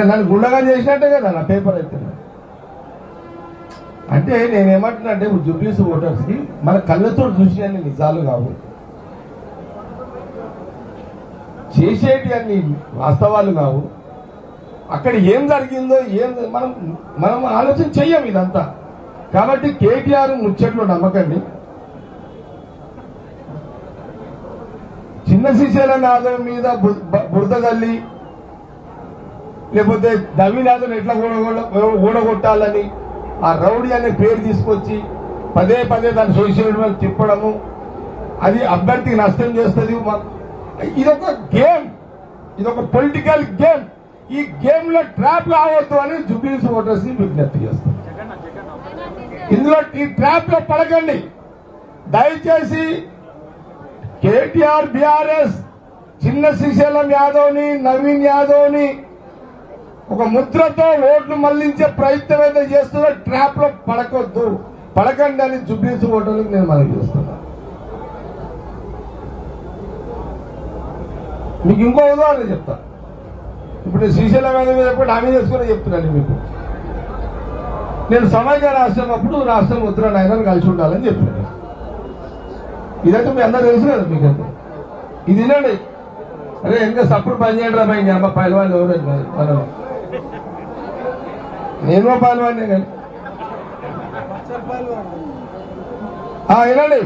నన్ను గుండగా చేసినట్టే కదా నా పేపర్ అయితే. అంటే నేనేమంటున్నా అంటే జుబ్లీస్ ఓటర్స్కి మన కళ్ళతో చూసిన నిజాలు కావు. చేసేటి అన్ని వాస్తవాలు కావు. అక్కడ ఏం జరిగిందో ఏం మనం మనం ఆలోచన చెయ్యం ఇదంతా. కాబట్టి కేటీఆర్ ముచ్చట్లు నమ్మకండి. చిన్న శ్రీశైలం నాదం మీద బురద తల్లి లేకపోతే నవీన్ ఎట్లా ఊడగొట్ట- ఊడగొట్టాలని ఆ రౌడీ అనే పేరు తీసుకొచ్చి పదే పదే దాన్ని సోషల్ మీడియా తిప్పడము. అది అభ్యర్థికి నష్టం చేస్తుంది. ఇదొక గేమ్. ఇదొక పొలిటికల్ గేమ్. ఈ గేమ్లో ట్రాప్ కావద్దు అని జుబ్లీస్ ఓటర్స్ని విజ్ఞప్తి చేస్తాం. ఇందులో ఈ ట్రాప్లో పడకండి. దయచేసి కేటీఆర్ బీఆర్ఎస్ చిన్న శ్రీశైలం యాదవ్ని నవీన్ యాదవ్ని ఒక ముద్రతో ఓట్లు మళ్ళించే ప్రయత్నం అయితే చేస్తుందో ట్రాప్లో పడకొద్దు. పడకండి అని జుబ్లీస్ ఓటర్లకు నేను మనకి చేస్తున్నా. మీకు ఇంకో ఉదాహరణ చెప్తా. ఇప్పుడు శ్రీశైలం యాదవ్ మీద చెప్పి హామీ చేసుకుని చెప్తున్నాను మీకు. నేను సమైక్య రాష్ట్రం అప్పుడు రాష్ట్రం ఉత్తర నాయకులను కలిసి ఉండాలని చెప్పాను. ఇదైతే మీ అందరూ తెలుసు కదా మీకు ఇది వినండి. అరే ఇంకా సప్పుడు పని చేయడం రా అమ్మ పైలవాళ్ళు ఎవరు? మనం నేను పాల్వాడినే కానీ. వినండి.